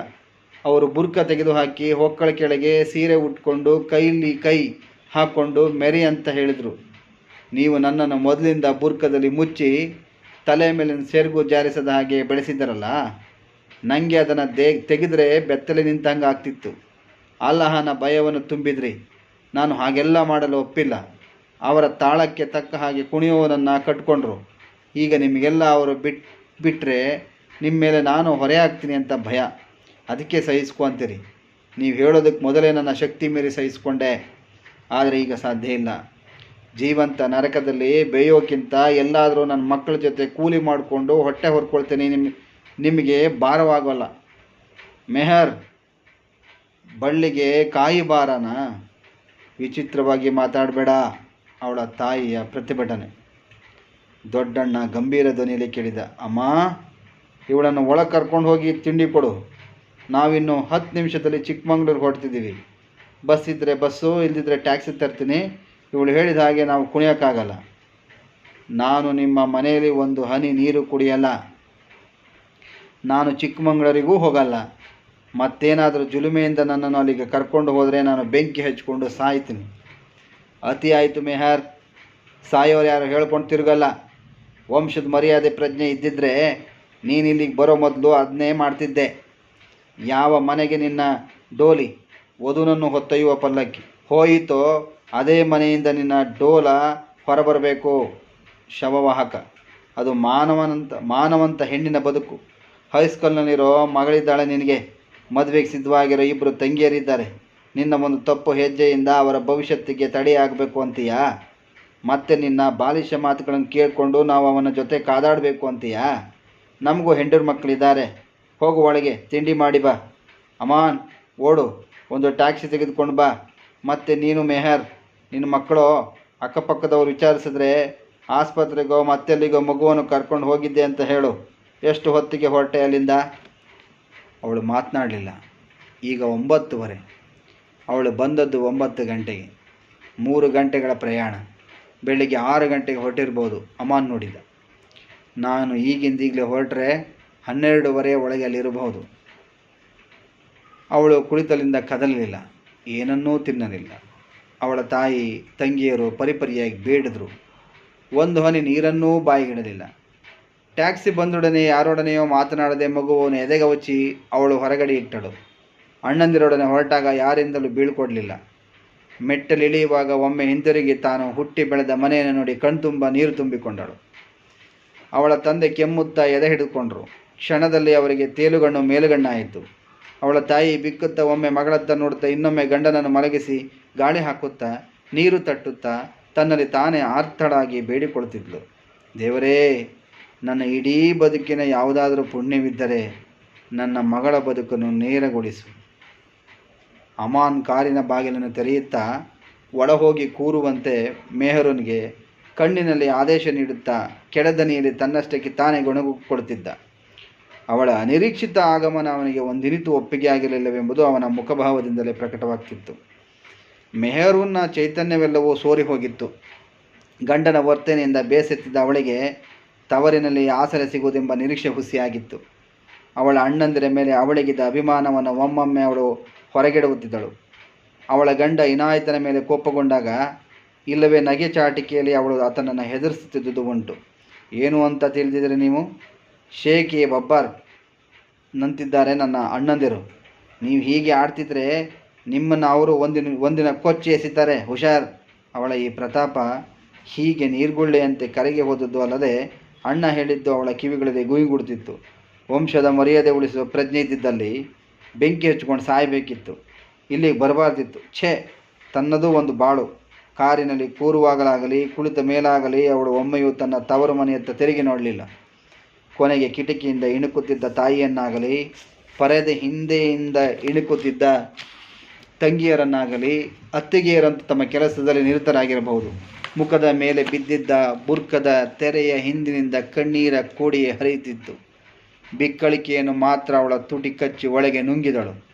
ಅವರು ಬುರ್ಕ ತೆಗೆದುಹಾಕಿ ಹೊಕ್ಕಳ ಕೆಳಗೆ ಸೀರೆ ಉಟ್ಕೊಂಡು ಕೈಲಿ ಕೈ ಹಾಕ್ಕೊಂಡು ಮೆರಿ ಅಂತ ಹೇಳಿದರು. ನೀವು ನನ್ನನ್ನು ಮೊದಲಿಂದ ಬುರ್ಕದಲ್ಲಿ ಮುಚ್ಚಿ ತಲೆ ಮೇಲಿನ ಸೆರಗು ಜಾರಿಸದ ಹಾಗೆ ಬೆಳೆಸಿದ್ದರಲ್ಲ ನನಗೆ ಅದನ್ನು ದೇ, ತೆಗೆದರೆ ಬೆತ್ತಲೆ ನಿಂತಂಗೆ ಆಗ್ತಿತ್ತು. ಅಲ್ಲಹನ ಭಯವನ್ನು ತುಂಬಿದ್ರಿ. ನಾನು ಹಾಗೆಲ್ಲ ಮಾಡಲು ಒಪ್ಪಿಲ್ಲ. ಅವರ ತಾಳಕ್ಕೆ ತಕ್ಕ ಹಾಗೆ ಕುಣಿಯುವವನನ್ನು ಕಟ್ಕೊಂಡ್ರು. ಈಗ ನಿಮಗೆಲ್ಲ ಅವರು ಬಿಟ್ ಬಿಟ್ಟರೆ ನಿಮ್ಮ ಮೇಲೆ ನಾನು ಹೊರೆ ಹಾಕ್ತೀನಿ ಅಂತ ಭಯ. ಅದಕ್ಕೆ ಸಹಿಸ್ಕೊಂತೀರಿ ನೀವು ಹೇಳೋದಕ್ಕೆ ಮೊದಲೇ ನನ್ನ ಶಕ್ತಿ ಮೀರಿ ಸಹಿಸ್ಕೊಂಡೆ. ಆದರೆ ಈಗ ಸಾಧ್ಯ ಇಲ್ಲ. ಜೀವಂತ ನರಕದಲ್ಲಿ ಬೇಯೋಕ್ಕಿಂತ ಎಲ್ಲಾದರೂ ನನ್ನ ಮಕ್ಕಳ ಜೊತೆ ಕೂಲಿ ಮಾಡಿಕೊಂಡು ಹೊಟ್ಟೆ ಹೊರ್ಕೊಳ್ತೇನೆ ನಿಮ್, ನಿಮಗೆ ಭಾರವಾಗೋಲ್ಲ. ಮೆಹರ್, ಬಳ್ಳಿಗೆ ಕಾಯಿ ಭಾರನ ವಿಚಿತ್ರವಾಗಿ ಮಾತಾಡಬೇಡ, ಅವಳ ತಾಯಿಯ ಪ್ರತಿಭಟನೆ. ದೊಡ್ಡಣ್ಣ ಗಂಭೀರ ಧ್ವನಿಯಲ್ಲಿ ಕೇಳಿದ, ಅಮ್ಮ, ಇವಳನ್ನು ಒಳಗೆ ಕರ್ಕೊಂಡು ಹೋಗಿ ತಿಂಡಿ ಕೊಡು. ನಾವಿನ್ನು ಹತ್ತು ನಿಮಿಷದಲ್ಲಿ ಚಿಕ್ಕಮಂಗ್ಳೂರಿಗೆ ಹೊರಡ್ತಿದ್ದೀವಿ ಬಸ್ ಇದ್ದರೆ ಬಸ್ಸು, ಇಲ್ದಿದ್ರೆ ಟ್ಯಾಕ್ಸಿ ತರ್ತೀನಿ. ಇವಳು ಹೇಳಿದ ಹಾಗೆ ನಾವು ಕುಣಿಯೋಕ್ಕಾಗಲ್ಲ. ನಾನು ನಿಮ್ಮ ಮನೆಯಲ್ಲಿ ಒಂದು ಹನಿ ನೀರು ಕುಡಿಯಲ್ಲ. ನಾನು ಚಿಕ್ಕಮಂಗ್ಳೂರಿಗೂ ಹೋಗಲ್ಲ. ಮತ್ತೇನಾದರೂ ಜುಲುಮೆಯಿಂದ ನನ್ನನ್ನು ಅಲ್ಲಿಗೆ ಕರ್ಕೊಂಡು ಹೋದರೆ ನಾನು ಬೆಂಕಿ ಹಚ್ಕೊಂಡು ಸಾಯ್ತೀನಿ. ಅತಿ ಆಯಿತು ಮೆಹರ್. ಸಾಯೋರು ಯಾರು ಹೇಳ್ಕೊಂಡು ತಿರುಗಲ್ಲ. ವಂಶದ ಮರ್ಯಾದೆ ಪ್ರಜ್ಞೆ ಇದ್ದಿದ್ರೆ ನೀನು ಇಲ್ಲಿಗೆ ಬರೋ ಮೊದಲು ಅದನ್ನೇ ಮಾಡ್ತಿದ್ದೆ. ಯಾವ ಮನೆಗೆ ನಿನ್ನ ಡೋಲಿ? ವಧುನನ್ನು ಹೊತ್ತೊಯ್ಯುವ ಪಲ್ಲಕ್ಕಿ. ಹೋಯಿತೋ, ಅದೇ ಮನೆಯಿಂದ ನಿನ್ನ ಡೋಲ ಹೊರಬರಬೇಕು. ಶವವಾಹಕ. ಅದು ಮಾನವನಂತ, ಮಾನವಂತ ಹೆಣ್ಣಿನ ಬದುಕು. ಹೈಸ್ಕೂಲ್ನಲ್ಲಿರೋ ಮಗಳಿದ್ದಾಳೆ ನಿನಗೆ. ಮದುವೆಗೆ ಸಿದ್ಧವಾಗಿರೋ ಇಬ್ಬರು ತಂಗಿಯರಿದ್ದಾರೆ. ನಿನ್ನ ಒಂದು ತಪ್ಪು ಹೆಜ್ಜೆಯಿಂದ ಅವರ ಭವಿಷ್ಯತ್ತಿಗೆ ತಡೆಯಾಗಬೇಕು ಅಂತೀಯಾ? ಮತ್ತೆ ನಿನ್ನ ಬಾಲಿಶ ಮಾತುಗಳನ್ನು ಕೇಳಿಕೊಂಡು ನಾವು ಅವನ ಜೊತೆ ಕಾದಾಡಬೇಕು ಅಂತೀಯಾ? ನಮಗೂ ಹೆಂಡರು ಮಕ್ಕಳಿದ್ದಾರೆ. ಹೋಗು ಒಳಗೆ, ತಿಂಡಿ ಮಾಡಿ ಬಾ. ಅಮಾನ್, ಓಡು. ಒಂದು ಟ್ಯಾಕ್ಸಿ ತೆಗೆದುಕೊಂಡು ಬಾ. ಮತ್ತೆ ನೀನು ಮೆಹರ್, ನಿನ್ನ ಮಕ್ಕಳು ಅಕ್ಕಪಕ್ಕದವ್ರು ವಿಚಾರಿಸಿದ್ರೆ ಆಸ್ಪತ್ರೆಗೋ ಮತ್ತೆಲ್ಲಿಗೋ ಮಗುವನ್ನು ಕರ್ಕೊಂಡು ಹೋಗಿದ್ದೆ ಅಂತ ಹೇಳು. ಎಷ್ಟು ಹೊತ್ತಿಗೆ ಹೊರಟೆ ಅಲ್ಲಿಂದ? ಅವಳು ಮಾತನಾಡಲಿಲ್ಲ. ಈಗ ಒಂಬತ್ತುವರೆ. ಅವಳು ಬಂದದ್ದು ಒಂಬತ್ತು ಗಂಟೆಗೆ. ಮೂರು ಗಂಟೆಗಳ ಪ್ರಯಾಣ. ಬೆಳಿಗ್ಗೆ ಆರು ಗಂಟೆಗೆ ಹೊರಟಿರ್ಬೋದು, ಅಮಾನ್ ನೋಡಿದ. ನಾನು ಈಗಿಂದೀಗಲೇ ಹೊರಟ್ರೆ ಹನ್ನೆರಡುವರೆ ಒಳಗೆ ಅಲ್ಲಿರಬಹುದು. ಅವಳು ಕುಳಿತಲಿಂದ ಕದಲಲಿಲ್ಲ ಏನನ್ನೂ ತಿನ್ನಲಿಲ್ಲ. ಅವಳ ತಾಯಿ ತಂಗಿಯರು ಪರಿಪರಿಯಾಗಿ ಬೇಡಿದ್ರು. ಒಂದು ಹನಿ ನೀರನ್ನೂ ಬಾಯಿಗಿಡಲಿಲ್ಲ. ಟ್ಯಾಕ್ಸಿ ಬಂದೊಡನೆ ಯಾರೊಡನೆಯೋ ಮಾತನಾಡದೆ ಮಗುವನ್ನು ಎದೆಗವಚ್ಚಿ ಅವಳು ಹೊರಗಡೆ ಇಟ್ಟಳು. ಅಣ್ಣಂದಿರೊಡನೆ ಹೊರಟಾಗ ಯಾರಿಂದಲೂ ಬೀಳ್ಕೊಡಲಿಲ್ಲ. ಮೆಟ್ಟಲಿಳಿಯುವಾಗ ಒಮ್ಮೆ ಹಿಂದಿರುಗಿ ತಾನು ಹುಟ್ಟಿ ಬೆಳೆದ ಮನೆಯನ್ನು ನೋಡಿ ಕಣ್ತುಂಬ ನೀರು ತುಂಬಿಕೊಂಡಳು. ಅವಳ ತಂದೆ ಕೆಮ್ಮುತ್ತಾ ಎದೆ ಹಿಡಿದುಕೊಂಡ್ರು. ಕ್ಷಣದಲ್ಲಿ ಅವರಿಗೆ ತೇಲುಗಣ್ಣು ಮೇಲುಗಣ್ಣಾಯಿತು. ಅವಳ ತಾಯಿ ಬಿಕ್ಕುತ್ತಾ ಒಮ್ಮೆ ಮಗಳತ್ತ ನೋಡುತ್ತಾ ಇನ್ನೊಮ್ಮೆ ಗಂಡನನ್ನು ಮಲಗಿಸಿ ಗಾಳಿ ಹಾಕುತ್ತಾ, ನೀರು ತಟ್ಟುತ್ತಾ ತನ್ನಲ್ಲಿ ತಾನೇ ಆರ್ತಳಾಗಿ ಬೇಡಿಕೊಳ್ತಿದ್ಲು ದೇವರೇ, ನನ್ನ ಇಡೀ ಬದುಕಿನ ಯಾವುದಾದರೂ ಪುಣ್ಯವಿದ್ದರೆ ನನ್ನ ಮಗಳ ಬದುಕನ್ನು ನೇರಗೊಳಿಸು. ಅಮಾನ್ ಕಾರಿನ ಬಾಗಿಲನ್ನು ತೆರೆಯುತ್ತಾ ಒಳಹೋಗಿ ಕೂರುವಂತೆ ಮೆಹರೂನ್ಗೆ ಕಣ್ಣಿನಲ್ಲಿ ಆದೇಶ ನೀಡುತ್ತಾ ಕೆಳದನಿಯಲ್ಲಿ ತನ್ನಷ್ಟಕ್ಕೆ ತಾನೇ ಗೊಣಗು ಕೊಡುತ್ತಿದ್ದ. ಅವಳ ಅನಿರೀಕ್ಷಿತ ಆಗಮನ ಅವನಿಗೆ ಒಂದಿನಿತು ಒಪ್ಪಿಗೆ ಆಗಿರಲಿಲ್ಲವೆಂಬುದು ಅವನ ಮುಖಭಾವದಿಂದಲೇ ಪ್ರಕಟವಾಗ್ತಿತ್ತು. ಮೆಹರೂನ್ನ ಚೈತನ್ಯವೆಲ್ಲವೂ ಸೋರಿ ಹೋಗಿತ್ತು. ಗಂಡನ ವರ್ತನೆಯಿಂದ ಬೇಸೆತ್ತಿದ್ದ ಅವಳಿಗೆ ತವರಿನಲ್ಲಿ ಆಸರೆ ಸಿಗುವುದೆಂಬ ನಿರೀಕ್ಷೆ ಹುಸಿಯಾಗಿತ್ತು. ಅವಳ ಅಣ್ಣಂದಿರ ಮೇಲೆ ಅವಳಿಗಿದ್ದ ಅಭಿಮಾನವನ್ನು ಒಮ್ಮೊಮ್ಮೆ ಅವಳು ಹೊರಗೆಡುತ್ತಿದ್ದಳು ಅವಳ ಗಂಡ ಇನಾಯತನ ಮೇಲೆ ಕೋಪಗೊಂಡಾಗ, ಇಲ್ಲವೇ ನಗೆ ಚಾಟಿಕೆಯಲ್ಲಿ ಅವಳು ಆತನನ್ನು ಹೆದರಿಸುತ್ತಿದ್ದುದು ಉಂಟು. ಏನು ಅಂತ ತಿಳಿದಿದ್ರೆ ನೀವು? ಶೇಖ್ ಎ ಬಬ್ಬಾರ್ ನಂತಿದ್ದಾರೆ ನನ್ನ ಅಣ್ಣಂದಿರು. ನೀವು ಹೀಗೆ ಆಡ್ತಿದ್ರೆ ನಿಮ್ಮನ್ನು ಅವರು ಒಂದಿನ ಒಂದಿನ ಕೊಚ್ಚಿ ಎಸಿತಾರೆ. ಹುಷಾರ್. ಅವಳ ಈ ಪ್ರತಾಪ ಹೀಗೆ ನೀರ್ಗುಳ್ಳೆಯಂತೆ ಕರೆಗೆ ಹೋದದ್ದು ಅಲ್ಲದೆ ಅಣ್ಣ ಹೇಳಿದ್ದು ಅವಳ ಕಿವಿಗಳಲ್ಲಿ ಗುಯಿಗುಡ್ತಿತ್ತು ವಂಶದ ಮರ್ಯಾದೆ ಉಳಿಸುವ ಪ್ರಜ್ಞೆ ಇದ್ದಿದ್ದಲ್ಲಿ ಬೆಂಕಿ ಹಚ್ಕೊಂಡು ಸಾಯಬೇಕಿತ್ತು. ಇಲ್ಲಿಗೆ ಬರಬಾರ್ದಿತ್ತು. ಛೇ, ತನ್ನದು ಒಂದು ಬಾಳು. ಕಾರಿನಲ್ಲಿ ಕೂರುವಾಗಲಾಗಲಿ, ಕುಳಿತ ಮೇಲಾಗಲಿ ಅವಳು ಒಮ್ಮೆಯೂ ತನ್ನ ತವರು ಮನೆಯತ್ತ ತಿರುಗಿ ನೋಡಲಿಲ್ಲ. ಕೊನೆಗೆ ಕಿಟಕಿಯಿಂದ ಇಣುಕುತ್ತಿದ್ದ ತಾಯಿಯನ್ನಾಗಲಿ, ಪರದೆ ಹಿಂದೆಯಿಂದ ಇಣುಕುತ್ತಿದ್ದ ತಂಗಿಯರನ್ನಾಗಲಿ, ಅತ್ತಿಗೆಯರಂತೂ ತಮ್ಮ ಕೆಲಸದಲ್ಲಿ ನಿರತರಾಗಿರಬಹುದು. ಮುಖದ ಮೇಲೆ ಬಿದ್ದಿದ್ದ ಬುರ್ಕದ ತೆರೆಯ ಹಿಂದಿನಿಂದ ಕಣ್ಣೀರ ಕೋಡಿ ಹರಿಯುತ್ತಿತ್ತು. ಬಿಕ್ಕಳಿಕೆಯನ್ನು ಮಾತ್ರ ಅವಳ ತುಟಿ ಕಚ್ಚಿ ಒಳಗೆ ನುಂಗಿದಳು.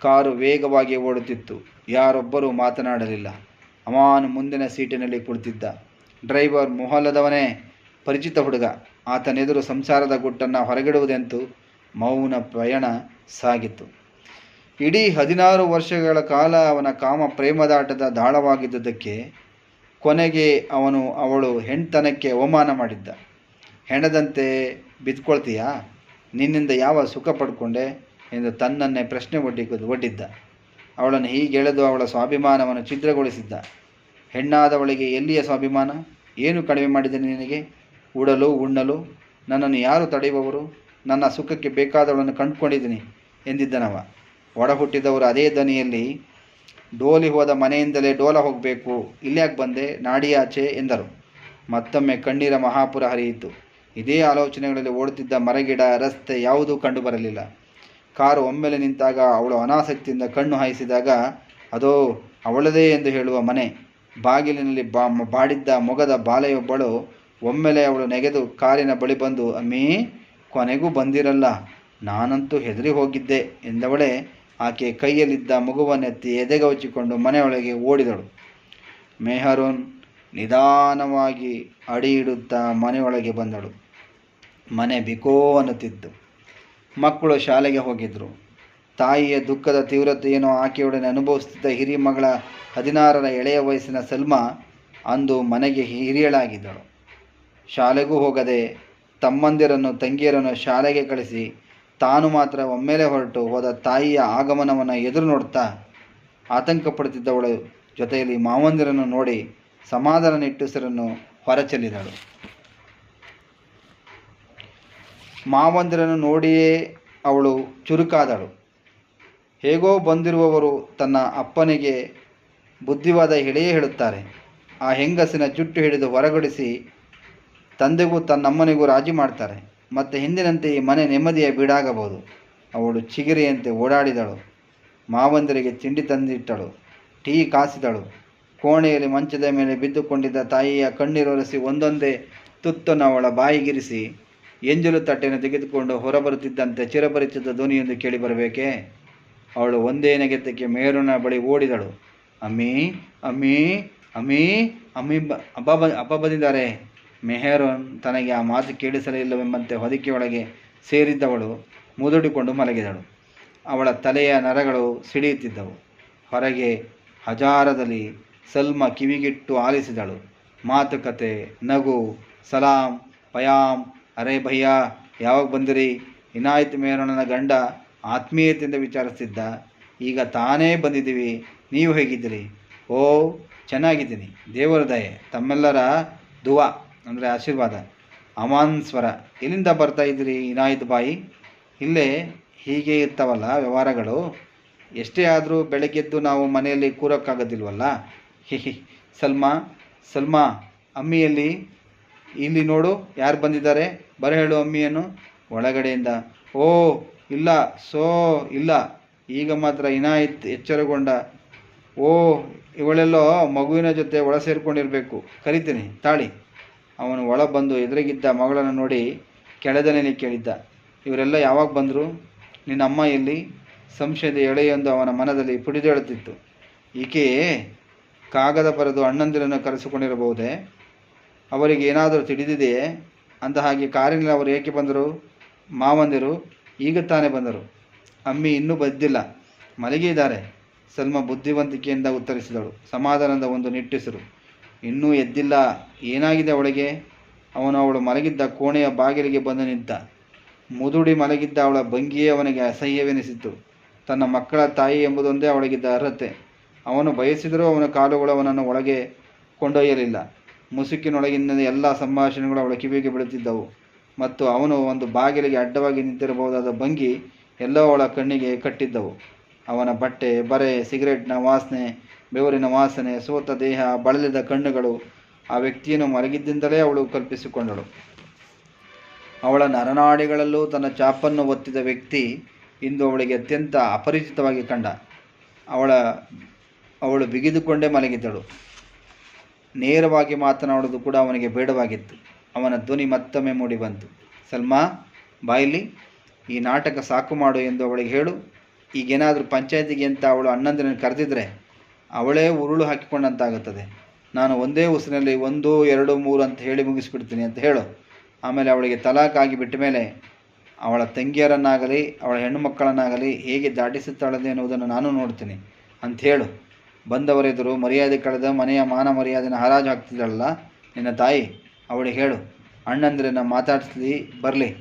ಕಾರು ವೇಗವಾಗಿ ಓಡುತ್ತಿತ್ತು. ಯಾರೊಬ್ಬರೂ ಮಾತನಾಡಲಿಲ್ಲ. ಅಮಾನು ಮುಂದಿನ ಸೀಟಿನಲ್ಲಿ ಕುಳಿತಿದ್ದ. ಡ್ರೈವರ್ ಮೊಹಲ್ಲದವನೇ, ಪರಿಚಿತ ಹುಡುಗ. ಆತನೆದುರು ಸಂಸಾರದ ಗುಟ್ಟನ್ನು ಹೊರಗಿಡುವುದೆಂತೂ ಮೌನ ಪ್ರಯಾಣ ಸಾಗಿತ್ತು. ಇಡೀ ಹದಿನಾರು ವರ್ಷಗಳ ಕಾಲ ಅವನ ಕಾಮ ಪ್ರೇಮದಾಟದ ದಾಳವಾಗಿದ್ದುದಕ್ಕೆ ಕೊನೆಗೆ ಅವನು ಅವಳು ಹೆಣ್ತನಕ್ಕೆ ಅವಮಾನ ಮಾಡಿದ್ದ. ಹೆಣದಂತೆ ಬಿದ್ಕೊಳ್ತೀಯಾ? ನಿನ್ನಿಂದ ಯಾವ ಸುಖ ಪಡ್ಕೊಂಡೆ? ಎಂದು ತನ್ನನ್ನೇ ಪ್ರಶ್ನೆ ಒಡ್ಡಿ ಒಡ್ಡಿದ್ದ. ಅವಳನ್ನು ಹೀಗೆಳೆದು ಅವಳ ಸ್ವಾಭಿಮಾನವನ್ನು ಛಿದ್ರಗೊಳಿಸಿದ್ದ. ಹೆಣ್ಣಾದವಳಿಗೆ ಎಲ್ಲಿಯ ಸ್ವಾಭಿಮಾನ? ಏನು ಕಡಿಮೆ ಮಾಡಿದ್ದೇನೆ ನಿನಗೆ? ಉಡಲು, ಉಣ್ಣಲು, ನನ್ನನ್ನು ಯಾರು ತಡೆಯುವವರು? ನನ್ನ ಸುಖಕ್ಕೆ ಬೇಕಾದವಳನ್ನು ಕಂಡುಕೊಂಡಿದ್ದೀನಿ ಎಂದಿದ್ದನವ. ಒಡ ಹುಟ್ಟಿದವರು ಅದೇ ದನಿಯಲ್ಲಿ ಡೋಲಿ ಹೋದ ಮನೆಯಿಂದಲೇ ಡೋಲ ಹೋಗಬೇಕು ಇಲ್ಯಾಕೆ ಬಂದೆ, ನಾಡಿಯಾಚೆ ಎಂದರು. ಮತ್ತೊಮ್ಮೆ ಕಣ್ಣೀರ ಮಹಾಪುರ ಹರಿಯಿತು. ಇದೇ ಆಲೋಚನೆಗಳಲ್ಲಿ ಓಡುತ್ತಿದ್ದ ಮರಗಿಡ, ರಸ್ತೆ ಯಾವುದೂ ಕಂಡುಬರಲಿಲ್ಲ. ಕಾರು ಒಮ್ಮೆಲೆ ನಿಂತಾಗ ಅವಳು ಅನಾಸಕ್ತಿಯಿಂದ ಕಣ್ಣು ಹಾಯಿಸಿದಾಗ, ಅದೋ, ಅವಳದೇ ಎಂದು ಹೇಳುವ ಮನೆ. ಬಾಗಿಲಿನಲ್ಲಿ ಬಾ, ಬಾಡಿದ್ದ ಮೊಗದ ಬಾಲೆಯೊಬ್ಬಳು ಒಮ್ಮೆಲೆ ಅವಳು ನೆಗೆದು ಕಾರಿನ ಬಳಿ ಬಂದು, ಅಮ್ಮಿ, ಕೊನೆಗೂ ಬಂದಿರಲ್ಲ, ನಾನಂತೂ ಹೆದರಿ ಹೋಗಿದ್ದೆ ಎಂದವಳೆ ಆಕೆ ಕೈಯಲ್ಲಿದ್ದ ಮಗುವನ್ನೆತ್ತಿ ಎದೆಗವಚಿಕೊಂಡು ಮನೆಯೊಳಗೆ ಓಡಿದಳು. ಮೆಹರೂನ್ ನಿಧಾನವಾಗಿ ಅಡಿ ಇಡುತ್ತಾ ಮನೆಯೊಳಗೆ ಬಂದಳು. ಮನೆ ಬಿಕೋ ಅನ್ನುತ್ತಿತ್ತು ಮಕ್ಕಳು ಶಾಲೆಗೆ ಹೋಗಿದ್ರು. ತಾಯಿಯ ದುಃಖದ ತೀವ್ರತೆಯನ್ನು ಆಕೆಯೊಡನೆ ಅನುಭವಿಸುತ್ತಿದ್ದ ಹಿರಿಯ ಮಗಳ ಹದಿನಾರರ ಎಳೆಯ ವಯಸ್ಸಿನ ಸಲ್ಮಾ ಅಂದು ಮನೆಗೆ ಹಿರಿಯಳಾಗಿದ್ದಳು. ಶಾಲೆಗೂ ಹೋಗದೆ ತಮ್ಮಂದಿರನ್ನು, ತಂಗಿಯರನ್ನು ಶಾಲೆಗೆ ಕಳಿಸಿ ತಾನು ಮಾತ್ರ ಒಮ್ಮೆಲೆ ಹೊರಟು ಹೋದ ತಾಯಿಯ ಆಗಮನವನ್ನು ಎದುರು ನೋಡ್ತಾ ಆತಂಕ ಪಡುತ್ತಿದ್ದವಳ ಜೊತೆಯಲ್ಲಿ ಮಾವಂದಿರನ್ನು ನೋಡಿ ಸಮಾಧಾನ ನಿಟ್ಟುಸಿರನ್ನು ಹೊರಚೆಲ್ಲಿದಳು. ಮಾವಂದಿರನ್ನು ನೋಡಿಯೇ ಅವಳು ಚುರುಕಾದಳು. ಹೇಗೋ ಬಂದಿರುವವರು ತನ್ನ ಅಪ್ಪನಿಗೆ ಬುದ್ಧಿವಾದ ಹೇಳಿಯೇ ಹೇಳುತ್ತಾರೆ. ಆ ಹೆಂಗಸಿನ ಜುಟ್ಟು ಹಿಡಿದು ಹೊರಗಡಿಸಿ ತಂದೆಗೂ ತನ್ನಮ್ಮನಿಗೂ ರಾಜಿ ಮಾಡ್ತಾರೆ. ಮತ್ತು ಹಿಂದಿನಂತೆ ಈ ಮನೆ ನೆಮ್ಮದಿಯ ಬೀಡಾಗಬಹುದು. ಅವಳು ಚಿಗಿರಿಯಂತೆ ಓಡಾಡಿದಳು. ಮಾವಂದಿರಿಗೆ ತಿಂಡಿ ತಂದಿಟ್ಟಳು. ಟೀ ಕಾಸಿದಳು. ಕೋಣೆಯಲ್ಲಿ ಮಂಚದ ಮೇಲೆ ಬಿದ್ದುಕೊಂಡಿದ್ದ ತಾಯಿಯ ಕಣ್ಣೀರೊರೆಸಿ ಒಂದೊಂದೇ ತುತ್ತನ್ನು ಅವಳ ಬಾಯಿಗಿರಿಸಿ, ಎಂಜಲು ತಟ್ಟೆಯನ್ನು ತೆಗೆದುಕೊಂಡು ಹೊರಬರುತ್ತಿದ್ದಂತೆ ಚಿರಪರಿಚಿತ ಧ್ವನಿಯೊಂದು ಕೇಳಿಬರಬೇಕೇ? ಅವಳು ಒಂದೇ ನೆಗೆತಕ್ಕೆ ಮೇರುನ ಬಳಿ ಓಡಿದಳು. ಅಮ್ಮಿ ಅಮ್ಮಿ ಅಮ್ಮಿ ಅಮ್ಮಿ ಬ ಅಬ್ಬ ಬ ಅಪ್ಪ ಬಂದಿದ್ದಾರೆ ಮೆಹರೋನ್ ತನಗೆ ಆ ಮಾತು ಕೇಳಿಸಲಿಲ್ಲವೆಂಬಂತೆ ಹೊದಿಕೆಯೊಳಗೆ ಸೇರಿದ್ದವಳು ಮುದುಡಿಕೊಂಡು ಮಲಗಿದಳು. ಅವಳ ತಲೆಯ ನರಗಳು ಸಿಡಿಯುತ್ತಿದ್ದವು. ಹೊರಗೆ ಹಜಾರದಲ್ಲಿ ಸಲ್ಮ ಕಿವಿಗಿಟ್ಟು ಆಲಿಸಿದಳು. ಮಾತುಕತೆ, ನಗು, ಸಲಾಂ ಪಯಾಮ್ ಅರೇ ಭಯ್ಯ, ಯಾವಾಗ ಬಂದಿರಿ? ಇನಾಯತ್ ಮೇರೋಣನ ಗಂಡ ಆತ್ಮೀಯತೆಯಿಂದ ವಿಚಾರಿಸ್ತಿದ್ದ. ಈಗ ತಾನೇ ಬಂದಿದ್ದೀವಿ, ನೀವು ಹೇಗಿದ್ದೀರಿ? ಓ, ಚೆನ್ನಾಗಿದ್ದೀನಿ. ದೇವರ ದಯೆ, ತಮ್ಮೆಲ್ಲರ ದುವಾ. ಅಂದರೆ ಆಶೀರ್ವಾದ. ಅಮಾನ್ ಸ್ವರ. ಎಲ್ಲಿಂದ ಬರ್ತಾ ಇದ್ದೀರಿ ಇನಾಯತ್ ಬಾಯಿ? ಇಲ್ಲೇ ಹೀಗೆ ಇರ್ತಾವಲ್ಲ ವ್ಯವಹಾರಗಳು. ಎಷ್ಟೇ ಆದರೂ ಬೆಳಗ್ಗೆದ್ದು ನಾವು ಮನೆಯಲ್ಲಿ ಕೂರೋಕ್ಕಾಗೋದಿಲ್ವಲ್ಲ? ಹಿ ಸಲ್ಮಾ ಸಲ್ಮಾ, ಅಮ್ಮಿಯಲ್ಲಿ. ಇಲ್ಲಿ ನೋಡು, ಯಾರು ಬಂದಿದ್ದಾರೆ? ಬರ ಹೇಳು ಅಮ್ಮಿಯನ್ನು. ಒಳಗಡೆಯಿಂದ. ಓ, ಇಲ್ಲ, ಸೋ, ಇಲ್ಲ. ಈಗ ಮಾತ್ರ ಇನಾಯತ್ ಎಚ್ಚರಗೊಂಡ. ಓ, ಇವಳೆಲ್ಲೋ ಮಗುವಿನ ಜೊತೆ ಒಳ ಸೇರಿಕೊಂಡಿರಬೇಕು. ಕರಿತೀನಿ, ತಾಳಿ. ಅವನು ಒಳ ಬಂದು ಎದುರಿಗಿದ್ದ ಮಗಳನ್ನು ನೋಡಿ ಕೆಳದನೇ ಕೇಳಿದ್ದ, ಇವರೆಲ್ಲ ಯಾವಾಗ ಬಂದರು? ನಿನ್ನ ಅಮ್ಮ ಎಲ್ಲಿ? ಸಂಶಯದ ಎಳೆಯೊಂದು ಅವನ ಮನದಲ್ಲಿ ಪುಡಿದೇಳುತ್ತಿತ್ತು ಈಕೆಯೇ ಕಾಗದ ಬರೆದು ಅಣ್ಣಂದಿರನ್ನು ಕರೆಸಿಕೊಂಡಿರಬಹುದೇ? ಅವರಿಗೆ ಏನಾದರೂ ತಿಳಿದಿದೆಯೇ? ಅಂತ ಹಾಗೆ ಕಾರಿನಲ್ಲಿ ಅವರು ಏಕೆ ಬಂದರು? ಮಾವಂದಿರು ಈಗ ತಾನೇ ಬಂದರು. ಅಮ್ಮಿ ಇನ್ನೂ ಬದ್ದಿಲ್ಲ. ಮಲಗಿದ್ದಾರೆ. ಸಲ್ಮ ಬುದ್ಧಿವಂತಿಕೆಯಿಂದ ಉತ್ತರಿಸಿದಳು. ಸಮಾಧಾನದ ಒಂದು ನಿಟ್ಟುಸಿರು. ಇನ್ನೂ ಎದ್ದಿಲ್ಲ. ಏನಾಗಿದೆ ಅವಳಿಗೆ? ಅವನು ಅವಳು ಮಲಗಿದ್ದ ಕೋಣೆಯ ಬಾಗಿಲಿಗೆ ಬಂದು ನಿಂತ. ಮುದುಡಿ ಮಲಗಿದ್ದ ಅವಳ ಭಂಗಿಯೇ ಅವನಿಗೆ ಅಸಹ್ಯವೆನಿಸಿತು. ತನ್ನ ಮಕ್ಕಳ ತಾಯಿ ಎಂಬುದೊಂದೇ ಅವಳಿಗಿದ್ದ ಅರ್ಹತೆ. ಅವನು ಬಯಸಿದರೂ ಅವನ ಕಾಲುಗಳು ಅವನನ್ನು ಒಳಗೆ ಕೊಂಡೊಯ್ಯಲಿಲ್ಲ. ಮುಸುಕಿನೊಳಗಿನ ಎಲ್ಲ ಸಂಭಾಷಣೆಗಳು ಅವಳ ಕಿವಿಗೆ ಬೀಳುತ್ತಿದ್ದವು. ಮತ್ತು ಅವನು ಒಂದು ಬಾಗಿಲಿಗೆ ಅಡ್ಡವಾಗಿ ನಿಂತಿರಬಹುದಾದ ಭಂಗಿ ಎಲ್ಲೋ ಅವಳ ಕಣ್ಣಿಗೆ ಕಟ್ಟಿದ್ದವು. ಅವನ ಬಟ್ಟೆ, ಬರೆ, ಸಿಗರೆಟ್ನ ವಾಸನೆ ಬೆವರಿನ ವಾಸನೆ, ಸೋತ ದೇಹ, ಬಳಲಿದ ಕಣ್ಣುಗಳು, ಆ ವ್ಯಕ್ತಿಯನ್ನು ಮಲಗಿದ್ದಿಂದಲೇ ಅವಳು ಕಲ್ಪಿಸಿಕೊಂಡಳು. ಅವಳ ನರನಾಡಿಗಳಲ್ಲೂ ತನ್ನ ಚಾಪನ್ನು ಒತ್ತಿದ ವ್ಯಕ್ತಿ ಇಂದು ಅವಳಿಗೆ ಅತ್ಯಂತ ಅಪರಿಚಿತವಾಗಿ ಕಂಡ. ಅವಳ, ಅವಳು ಬಿಗಿದುಕೊಂಡೇ ಮಲಗಿದ್ದಳು. ನೇರವಾಗಿ ಮಾತನಾಡುವುದು ಕೂಡ ಅವನಿಗೆ ಬೇಡವಾಗಿತ್ತು. ಅವನ ಧ್ವನಿ ಮತ್ತೊಮ್ಮೆ ಮೂಡಿಬಂತು ಸಲ್ಮಾ ಬಾಯಿಲಿ ಈ ನಾಟಕ ಸಾಕು ಮಾಡು ಎಂದು ಅವಳಿಗೆ ಹೇಳು. ಈಗೇನಾದರೂ ಪಂಚಾಯತಿಗೆ ಅಂತ ಅವಳು ಅಣ್ಣಂದಿನ ಕರೆದಿದ್ರೆ ಅವಳೇ ಉರುಳು ಹಾಕಿಕೊಂಡಂತಾಗುತ್ತದೆ. ನಾನು ಒಂದೇ ಉಸಿರಿನಲ್ಲಿ ಒಂದು, ಎರಡು, ಮೂರು ಅಂತ ಹೇಳಿ ಮುಗಿಸ್ಬಿಡ್ತೀನಿ ಅಂತ ಹೇಳು. ಆಮೇಲೆ ಅವಳಿಗೆ ತಲಾಖ್ ಆಗಿ ಬಿಟ್ಟ ಮೇಲೆ ಅವಳ ತಂಗಿಯರನ್ನಾಗಲಿ, ಅವಳ ಹೆಣ್ಣು ಮಕ್ಕಳನ್ನಾಗಲಿ ಹೇಗೆ ದಾಟಿಸುತ್ತಾಳದೆ ಎನ್ನುವುದನ್ನು ನಾನು ನೋಡ್ತೀನಿ ಅಂತ ಹೇಳು. ಬಂದವರೆದುರು ಮರ್ಯಾದೆ ಕಳೆದ ಮನೆಯ ಮಾನ ಮರ್ಯಾದೆನ ಹರಾಜು ಹಾಕ್ತಿದ್ದಾಳಲ್ಲ? ನಿನ್ನ ತಾಯಿ? ಅವಳಿಗೆ ಹೇಳು. ಅಣ್ಣಂದಿರನ್ನ ಮಾತಾಡಿಸ್ಲಿ, ಬರಲಿ.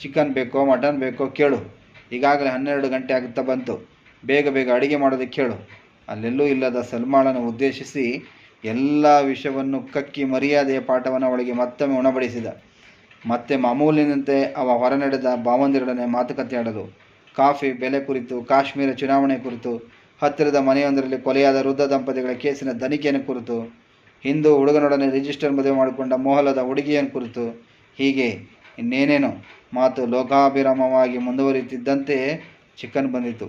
ಚಿಕನ್ ಬೇಕೋ, ಮಟನ್ ಬೇಕೋ ಕೇಳು. ಈಗಾಗಲೇ ಹನ್ನೆರಡು ಗಂಟೆ ಆಗುತ್ತಾ ಬಂತು. ಬೇಗ ಬೇಗ ಅಡುಗೆ ಮಾಡೋದಕ್ಕೆ ಹೇಳು ಅಲ್ಲೆಲ್ಲೂ ಇಲ್ಲದ ಸಲ್ಮಾಳನ್ನು ಉದ್ದೇಶಿಸಿ ಎಲ್ಲ ವಿಷಯವನ್ನು ಕಕ್ಕಿ ಮರ್ಯಾದೆಯ ಪಾಠವನ್ನು ಅವಳಿಗೆ ಮತ್ತೊಮ್ಮೆ ಉಣಬಡಿಸಿದ. ಮತ್ತೆ ಮಾಮೂಲಿನಂತೆ ಅವ ಹೊರನಡೆದ ಭಾವಂದಿರೊಡನೆ ಮಾತುಕತೆ ಆಡಲು. ಕಾಫಿ ಬೆಲೆ ಕುರಿತು, ಕಾಶ್ಮೀರ ಚುನಾವಣೆ ಕುರಿತು, ಹತ್ತಿರದ ಮನೆಯೊಂದರಲ್ಲಿ ಕೊಲೆಯಾದ ವೃದ್ಧ ದಂಪತಿಗಳ ಕೇಸಿನ ತನಿಖೆಯನ್ನು ಕುರಿತು, ಹಿಂದೂ ಹುಡುಗನೊಡನೆ ರಿಜಿಸ್ಟರ್ ಮದುವೆ ಮಾಡಿಕೊಂಡ ಮೋಹಲದ ಹುಡುಗಿಯನ್ನು ಕುರಿತು, ಹೀಗೆ ಇನ್ನೇನೇನೋ ಮಾತು ಲೋಕಾಭಿರಾಮವಾಗಿ ಮುಂದುವರಿಯುತ್ತಿದ್ದಂತೆ ಚಿಕನ್ ಬಂದಿತು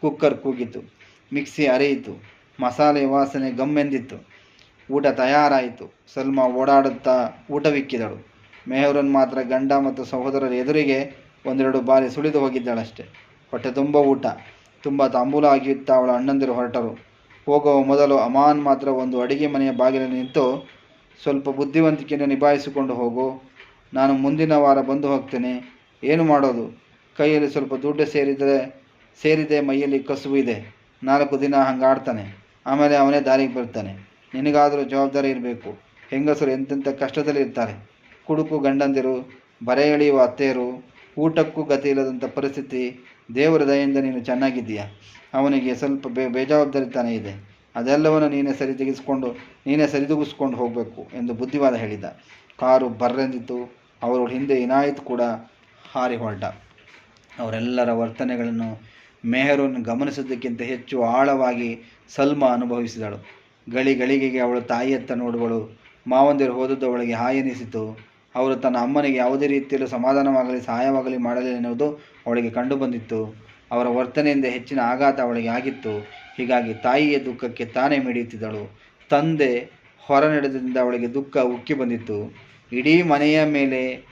ಕುಕ್ಕರ್ ಕೂಗಿತು ಮಿಕ್ಸಿ ಅರೆಯಿತು. ಮಸಾಲೆ ವಾಸನೆ ಗಮ್ಮೆಂದಿತ್ತು. ಊಟ ತಯಾರಾಯಿತು. ಸಲ್ಮಾ ಓಡಾಡುತ್ತಾ ಊಟವಿಕ್ಕಿದಳು ಮೆಹರನ್ ಮಾತ್ರ ಗಂಡ ಮತ್ತು ಸಹೋದರರ ಎದುರಿಗೆ ಒಂದೆರಡು ಬಾರಿ ಸುಳಿದು ಹೋಗಿದ್ದಾಳಷ್ಟೆ. ಹೊಟ್ಟೆ ತುಂಬ ಊಟ. ತುಂಬ ತಾಂಬೂಲ ಆಗಿಯುತ್ತಾ ಅವಳ ಅಣ್ಣಂದಿರು ಹೊರಟರು. ಹೋಗುವ ಮೊದಲು ಅಮಾನ್ ಮಾತ್ರ ಒಂದು ಅಡಿಗೆ ಮನೆಯ ಬಾಗಿಲಲ್ಲಿ ನಿಂತು, ಸ್ವಲ್ಪ ಬುದ್ಧಿವಂತಿಕೆಯನ್ನು ನಿಭಾಯಿಸಿಕೊಂಡು ಹೋಗು. ನಾನು ಮುಂದಿನ ವಾರ ಬಂದು ಹೋಗ್ತೇನೆ. ಏನು ಮಾಡೋದು? ಕೈಯಲ್ಲಿ ಸ್ವಲ್ಪ ದುಡ್ಡು ಸೇರಿದರೆ, ಸೇರಿದೆ, ಮೈಯಲ್ಲಿ ಕಸುವು ಇದೆ ನಾಲ್ಕು ದಿನ ಹಂಗಾಡ್ತಾನೆ. ಆಮೇಲೆ ಅವನೇ ದಾರಿಗೆ ಬರ್ತಾನೆ. ನಿನಗಾದರೂ ಜವಾಬ್ದಾರಿ ಇರಬೇಕು. ಹೆಂಗಸರು ಎಂತೆಂಥ ಕಷ್ಟದಲ್ಲಿ ಇರ್ತಾರೆ. ಕುಡುಕು ಗಂಡಂದಿರು, ಬರೆ ಎಳೆಯುವ ಅತ್ತೆಯರು, ಊಟಕ್ಕೂ ಗತಿ ಇಲ್ಲದಂಥ ಪರಿಸ್ಥಿತಿ. ದೇವರ ದಯೆಯಿಂದ ನೀನು ಚೆನ್ನಾಗಿದ್ದೀಯ? ಅವನಿಗೆ ಸ್ವಲ್ಪ ಬೇ ಬೇಜವಾಬ್ದಾರಿತನ ಇದೆ. ಅದೆಲ್ಲವನ್ನು ನೀನೇ ಸರಿ ತೆಗೆಸಿಕೊಂಡು, ನೀನೇ ಸರಿದೂಗಿಸ್ಕೊಂಡು ಹೋಗಬೇಕು ಎಂದು ಬುದ್ಧಿವಾದ ಹೇಳಿದ. ಕಾರು ಬರ್ರೆಂದಿತು ಅವರ ಹಿಂದೆ ಇನಾಯಿತು ಕೂಡ ಹಾರಿ ಹೊರಟ. ಅವರೆಲ್ಲರ ವರ್ತನೆಗಳನ್ನು ಮೆಹರೂನ್ ಗಮನಿಸಿದ್ದಕ್ಕಿಂತ ಹೆಚ್ಚು ಆಳವಾಗಿ ಸಲ್ಮಾ ಅನುಭವಿಸಿದಳು. ಗಳಿ ಗಳಿಗೆಗೆ ಅವಳು ತಾಯಿಯತ್ತ ನೋಡುವಳು. ಮಾವಂದಿರು ಹೋದದ್ದು ಅವಳಿಗೆ ಹಾಯೆನಿಸಿತು ಅವರು ತನ್ನ ಅಮ್ಮನಿಗೆ ಯಾವುದೇ ರೀತಿಯಲ್ಲೂ ಸಮಾಧಾನವಾಗಲಿ, ಸಹಾಯವಾಗಲಿ ಮಾಡಲಿಲ್ಲ ಎನ್ನುವುದು ಅವಳಿಗೆ ಕಂಡುಬಂದಿತ್ತು ಅವರ ವರ್ತನೆಯಿಂದ ಹೆಚ್ಚಿನ ಆಘಾತ ಅವಳಿಗೆ ಆಗಿತ್ತು. ಹೀಗಾಗಿ ತಾಯಿಯ ದುಃಖಕ್ಕೆ ತಾನೇ ಮಿಡಿಯುತ್ತಿದ್ದಳು. ತಂದೆ ಹೊರ ನಡೆದಿಂದ ಅವಳಿಗೆ ದುಃಖ ಉಕ್ಕಿ ಬಂದಿತ್ತು. ಇಡೀ ಮನೆಯ ಮೇಲೆ,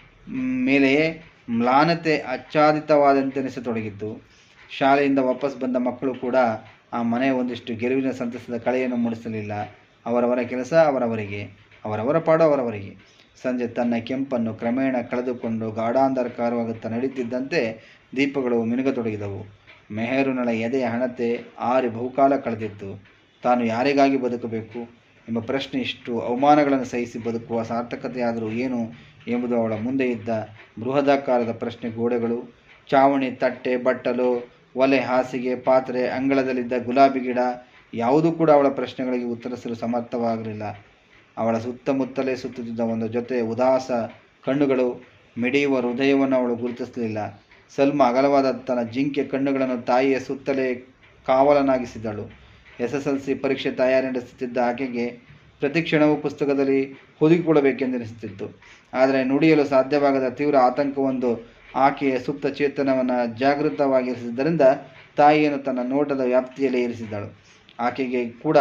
ಮೇಲೆಯೇ ಮ್ಲಾನತೆ ಆಚ್ಛಾದಿತವಾದಂತೆನಿಸತೊಡಗಿತ್ತು ಶಾಲೆಯಿಂದ ವಾಪಸ್ ಬಂದ ಮಕ್ಕಳು ಕೂಡ ಆ ಮನೆಯ ಒಂದಿಷ್ಟು ಗೆಲುವಿನ ಸಂತಸದ ಕಳೆಯನ್ನು ಮೂಡಿಸಲಿಲ್ಲ. ಅವರವರ ಕೆಲಸ ಅವರವರಿಗೆ, ಅವರವರ ಪಾಡು ಅವರವರಿಗೆ. ಸಂಜೆ ತನ್ನ ಕೆಂಪನ್ನು ಕ್ರಮೇಣ ಕಳೆದುಕೊಂಡು ಗಾಢಾಂಧಕಾರವಾಗುತ್ತಾ ನಡೀತಿದ್ದಂತೆ ದೀಪಗಳು ಮಿನುಗತೊಡಗಿದವು. ಮೆಹರುನಳ ಎದೆಯ ಹಣತೆ ಆರಿ ಬಹುಕಾಲ ಕಳೆದಿತ್ತು. ತಾನು ಯಾರಿಗಾಗಿ ಬದುಕಬೇಕು? ಎಂಬ ಪ್ರಶ್ನೆ ಇಷ್ಟು ಅವಮಾನಗಳನ್ನು ಸಹಿಸಿ ಬದುಕುವ ಸಾರ್ಥಕತೆಯಾದರೂ ಏನು ಎಂಬುದು ಅವಳ ಮುಂದೆ ಇದ್ದ ಬೃಹದಾಕಾರದ ಪ್ರಶ್ನೆ ಗೋಡೆಗಳು, ಚಾವಣಿ, ತಟ್ಟೆ, ಬಟ್ಟಲು ಒಲೆ, ಹಾಸಿಗೆ, ಪಾತ್ರೆ, ಅಂಗಳದಲ್ಲಿದ್ದ ಗುಲಾಬಿ ಗಿಡ ಯಾವುದೂ ಕೂಡ ಅವಳ ಪ್ರಶ್ನೆಗಳಿಗೆ ಉತ್ತರಿಸಲು ಸಮರ್ಥವಾಗಲಿಲ್ಲ ಅವಳ ಸುತ್ತಮುತ್ತಲೇ ಸುತ್ತುತ್ತಿದ್ದ ಒಂದು ಜೊತೆ ಉದಾಸ ಕಣ್ಣುಗಳು ಮಿಡಿಯುವ ಹೃದಯವನ್ನು ಅವಳು ಗುರುತಿಸಲಿಲ್ಲ. ಸಲ್ಮ ಅಗಲವಾದ ತನ್ನ ಜಿಂಕೆ ಕಣ್ಣುಗಳನ್ನು ತಾಯಿಯ ಸುತ್ತಲೇ ಕಾವಲನಾಗಿಸಿದಳು. ಎಸ್ ಎಸ್ ಎಲ್ ಸಿ ಪರೀಕ್ಷೆ ತಯಾರಿ ನಡೆಸುತ್ತಿದ್ದ ಆಕೆಗೆ ಪ್ರತಿ ಕ್ಷಣವೂ ಪುಸ್ತಕದಲ್ಲಿ ಹುದುಗಿಕೊಳ್ಳಬೇಕೆಂದೆನಿಸುತ್ತಿತ್ತು. ಆದರೆ ನುಡಿಯಲು ಸಾಧ್ಯವಾಗದ ತೀವ್ರ ಆತಂಕವೊಂದು ಆಕೆಯ ಸುಪ್ತ ಚೇತನವನ್ನು ಜಾಗೃತವಾಗಿರಿಸಿದ್ದರಿಂದ ತಾಯಿಯನ್ನು ತನ್ನ ನೋಟದ ವ್ಯಾಪ್ತಿಯಲ್ಲಿ ಇರಿಸಿದ್ದಳು. ಆಕೆಗೆ ಕೂಡ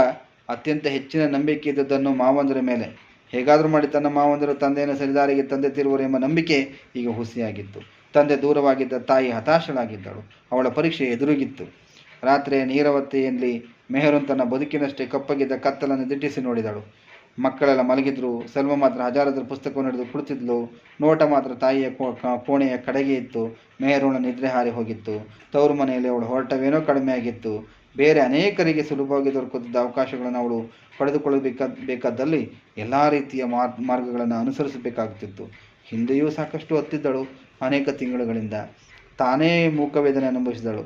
ಅತ್ಯಂತ ಹೆಚ್ಚಿನ ನಂಬಿಕೆ ಇದ್ದದ್ದನ್ನು ಮಾವಂದರ ಮೇಲೆ. ಹೇಗಾದರೂ ಮಾಡಿ ತನ್ನ ಮಾವಂದರು ತಂದೆಯನ್ನು ಸರಿದಾರಿಗೆ ತಂದೆ ತಿರುವರು ಎಂಬ ನಂಬಿಕೆ ಈಗ ಹುಸಿಯಾಗಿತ್ತು. ತಂದೆ ದೂರವಾಗಿದ್ದ ತಾಯಿ ಹತಾಶಳಾಗಿದ್ದಳು. ಅವಳ ಪರೀಕ್ಷೆ ಎದುರುಗಿತ್ತು. ರಾತ್ರಿಯ ನೀರವತ್ತೆಯಲ್ಲಿ ಮೆಹರುನ್ ತನ್ನ ಬದುಕಿನಷ್ಟೇ ಕಪ್ಪಗಿದ್ದ ಕತ್ತಲನ್ನು ದಿಟ್ಟಿಸಿ ನೋಡಿದಳು. ಮಕ್ಕಳೆಲ್ಲ ಮಲಗಿದ್ರು ಸಲ್ಮ ಮಾತ್ರ ಹಜಾರದ್ರ ಪುಸ್ತಕವನ್ನು ಹಿಡಿದು ಕುಳಿತಿದ್ಲು. ನೋಟ ಮಾತ್ರ ತಾಯಿಯ ಕೋಣೆಯ ಕಡೆಗೆ ಇತ್ತು. ಮೆಹರೋಣ ನಿದ್ರೆ ಹಾರಿ ಹೋಗಿತ್ತು. ತವರು ಮನೆಯಲ್ಲಿ ಅವಳು ಹೊರಟವೇನೋ ಕಡಿಮೆ ಆಗಿತ್ತು. ಬೇರೆ ಅನೇಕರಿಗೆ ಸುಲಭವಾಗಿ ದೊರಕುತ್ತಿದ್ದ ಅವಕಾಶಗಳನ್ನು ಅವಳು ಪಡೆದುಕೊಳ್ಳಬೇಕಾದ ಬೇಕಾದಲ್ಲಿ ಎಲ್ಲ ರೀತಿಯ ಮಾರ್ ಮಾರ್ಗಗಳನ್ನು ಅನುಸರಿಸಬೇಕಾಗುತ್ತಿತ್ತು. ಹಿಂದೆಯೂ ಸಾಕಷ್ಟು ಹತ್ತಿದ್ದಳು ಅನೇಕ ತಿಂಗಳುಗಳಿಂದ. ತಾನೇ ಮೂಕವೇದನೆ ಅನುಭವಿಸಿದಳು.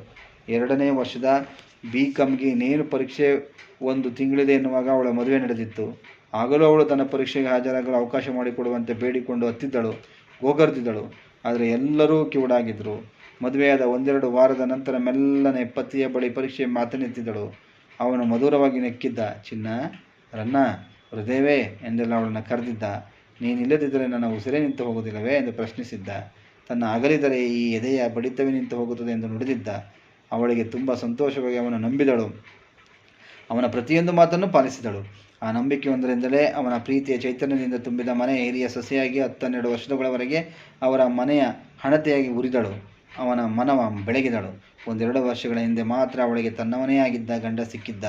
ಎರಡನೇ ವರ್ಷದ ಬಿ ಕಾಮ್ಗೆ ನೇರು ಪರೀಕ್ಷೆ ಒಂದು ತಿಂಗಳಿದೆ ಎನ್ನುವಾಗ ಅವಳ ಮದುವೆ ನಡೆದಿತ್ತು. ಆಗಲೂ ಅವಳು ತನ್ನ ಪರೀಕ್ಷೆಗೆ ಹಾಜರಾಗಲು ಅವಕಾಶ ಮಾಡಿಕೊಡುವಂತೆ ಬೇಡಿಕೊಂಡು ಹತ್ತಿದ್ದಳು, ಗೋಗರ್ದಿದ್ದಳು. ಆದರೆ ಎಲ್ಲರೂ ಕಿವುಡಾಗಿದ್ದರು ಮದುವೆಯಾದ ಒಂದೆರಡು ವಾರದ ನಂತರ ಮೆಲ್ಲನೆ ಪತಿಯ ಬಳಿ ಪರೀಕ್ಷೆ ಮಾತನೆತ್ತಿದ್ದಳು ಅವನು ಮಧುರವಾಗಿ ನೆಕ್ಕಿದ್ದ, ಚಿನ್ನ, ರನ್ನ, ಹೃದಯವೇ ಎಂದೆಲ್ಲ ಅವಳನ್ನು ಕರೆದಿದ್ದ. ನೀನಿಲ್ಲದಿದ್ದರೆ ನನ್ನ ಉಸಿರೇ ನಿಂತು ಹೋಗುವುದಿಲ್ಲವೇ ಎಂದು ಪ್ರಶ್ನಿಸಿದ್ದ. ತನ್ನ ಅಗಲಿದರೆ ಈ ಎದೆಯ ಬಡಿತವೇ ನಿಂತು ಹೋಗುತ್ತದೆ ಎಂದು ನುಡಿದಿದ್ದ. ಅವಳಿಗೆ ತುಂಬ ಸಂತೋಷವಾಗಿ ಅವನು ನಂಬಿದಳು. ಅವನ ಪ್ರತಿಯೊಂದು ಮಾತನ್ನು ಪಾಲಿಸಿದಳು. ಆ ನಂಬಿಕೆಯೊಂದರಿಂದಲೇ ಅವನ ಪ್ರೀತಿಯ ಚೈತನ್ಯದಿಂದ ತುಂಬಿದ ಮನೆ ಹಿರಿಯ ಸೊಸೆಯಾಗಿ ಹತ್ತೆರಡು ವರ್ಷಗಳವರೆಗೆ ಅವರ ಮನೆಯ ಹಣತೆಯಾಗಿ ಉರಿದಳು. ಅವನ ಮನವ ಬೆಳಗಿದಳು. ಒಂದೆರಡು ವರ್ಷಗಳ ಹಿಂದೆ ಮಾತ್ರ ಅವಳಿಗೆ ತನ್ನವನೇ ಆಗಿದ್ದ ಗಂಡ ಸಿಕ್ಕಿದ್ದ.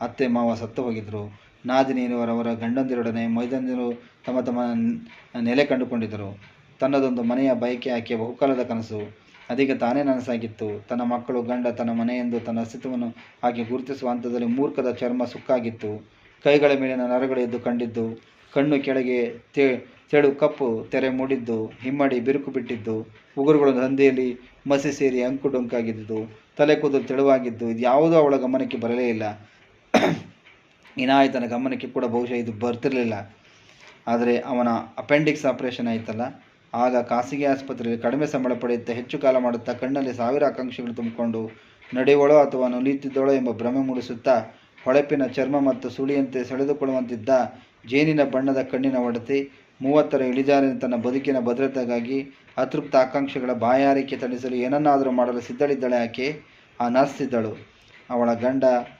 ಅತ್ತೆ ಮಾವ ಸತ್ತು ಹೋಗಿದ್ದರು ನಾದಿನಿಯರವರ ಗಂಡಂದಿರೊಡನೆ ಮೈದಂದಿರು ತಮ್ಮ ತಮ್ಮ ನೆಲೆ ಕಂಡುಕೊಂಡಿದ್ದರು. ತನ್ನದೊಂದು ಮನೆಯ ಬಯಕೆ ಆಕೆಯ ಬಹುಕಾಲದ ಕನಸು. ಅದೀಗ ತಾನೇ ನನಸಾಗಿತ್ತು. ತನ್ನ ಮಕ್ಕಳು ಗಂಡ ತನ್ನ ಮನೆಯೆಂದು ತನ್ನ ಅಸ್ತಿತ್ವವನ್ನು ಆಕೆ ಗುರುತಿಸುವ ಹಂತದಲ್ಲಿ ಮೂರ್ಖದ ಚರ್ಮ ಸುಕ್ಕಾಗಿತ್ತು. ಕೈಗಳ ಮೇಲಿನ ನರಗಳು ಎದ್ದು ಕಂಡಿದ್ದು, ಕಣ್ಣು ಕೆಳಗೆ ತೆಳು ಕಪ್ಪು ತೆರೆ ಮೂಡಿದ್ದು, ಹಿಮ್ಮಡಿ ಬಿರುಕು ಬಿಟ್ಟಿದ್ದು, ಉಗುರುಗಳು ಹಂದಿಯಲ್ಲಿ ಮಸಿ ಸೇರಿ ಅಂಕು ಡೊಂಕಾಗಿದ್ದು ತಲೆ ಕೂದಲು ತೆಳುವಾಗಿದ್ದು, ಇದು ಯಾವುದೂ ಅವಳ ಗಮನಕ್ಕೆ ಬರಲೇ ಇಲ್ಲ. ಇನಾಯತನ ಗಮನಕ್ಕೆ ಕೂಡ ಬಹುಶಃ ಇದು ಬರ್ತಿರಲಿಲ್ಲ. ಆದರೆ ಅವನ ಅಪೆಂಡಿಕ್ಸ್ ಆಪರೇಷನ್ ಆಯಿತಲ್ಲ? ಆಗ ಖಾಸಗಿ ಆಸ್ಪತ್ರೆಯಲ್ಲಿ ಕಡಿಮೆ ಸಂಬಳ ಪಡೆಯುತ್ತಾ ಹೆಚ್ಚು ಕಾಲ ಮಾಡುತ್ತಾ ಕಣ್ಣಲ್ಲಿ ಸಾವಿರ ಆಕಾಂಕ್ಷೆಗಳು ತುಂಬಿಕೊಂಡು, ನಡೆಯುವಳೋ ಅಥವಾ ನುಲಿಯುತ್ತಿದ್ದಳೋ ಎಂಬ ಭ್ರಮೆ ಮೂಡಿಸುತ್ತಾ ಹೊಳಪಿನ ಚರ್ಮ ಮತ್ತು ಸುಳಿಯಂತೆ ಸೆಳೆದುಕೊಳ್ಳುವಂತಿದ್ದ ಜೇನಿನ ಬಣ್ಣದ ಕಣ್ಣಿನ ಒಡತಿ, ಮೂವತ್ತರ ಇಳಿಜಾರಿನ ತನ್ನ ಬದುಕಿನ ಭದ್ರತೆಗಾಗಿ ಅತೃಪ್ತ ಆಕಾಂಕ್ಷೆಗಳ ಬಾಯಾರಿಕೆ ತಣಿಸಲು ಏನನ್ನಾದರೂ ಮಾಡಲು ಸಿದ್ಧಳಿದ್ದಳೆ ಆಕೆ ಆ ನರ್ಸ್ ಅವಳ ಗಂಡ